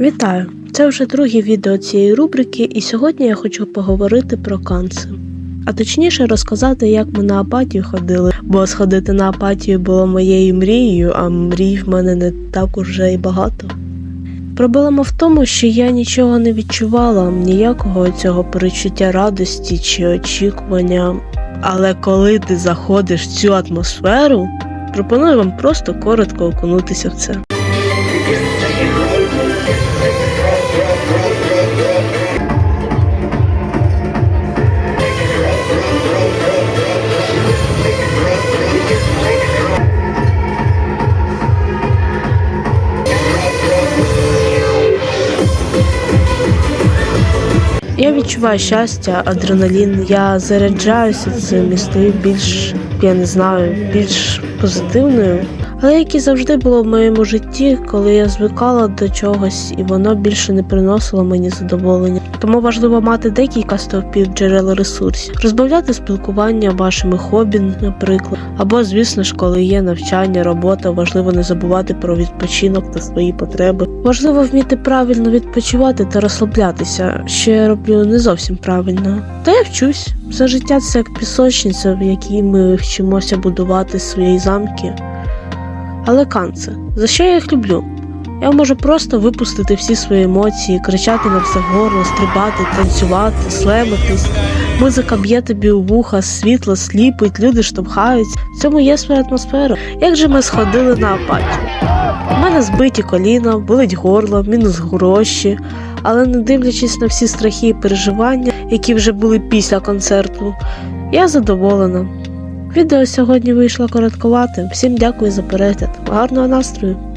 Вітаю! Це вже друге відео цієї рубрики, і сьогодні я хочу поговорити про канци. А точніше розказати, як ми на апатію ходили, бо сходити на апатію було моєю мрією, а мрій в мене не так уже і багато. Проблема в тому, що я нічого не відчувала, ніякого цього перечуття радості чи очікування. Але коли ти заходиш в цю атмосферу, пропоную вам просто коротко окунутися в це. Я відчуваю щастя, адреналін, я заряджаюся цим і стаю більш, я не знаю, більш позитивною. Але як і завжди було в моєму житті, коли я звикала до чогось і воно більше не приносило мені задоволення. Тому важливо мати декілька стовпів джерел ресурсів, розбавляти спілкування вашими хобі, наприклад, або, звісно ж, коли є навчання, робота, важливо не забувати про відпочинок та свої потреби. Важливо вміти правильно відпочивати та розслаблятися, що я роблю не зовсім правильно. Та я вчусь. Все життя це як пісочниця, в якій ми вчимося будувати свої замки. Але канце, за що я їх люблю? Я можу просто випустити всі свої емоції, кричати на все горло, стрибати, танцювати, слемитись. Музика б'є тобі у вуха, світло сліпить, люди штовхаються. В цьому є своя атмосфера. Як же ми сходили на апатію? У мене збиті коліна, болить горло, мінус гроші. Але не дивлячись на всі страхи і переживання, які вже були після концерту, я задоволена. Відео сьогодні вийшло короткувати. Всім дякую за перегляд. Гарного настрою!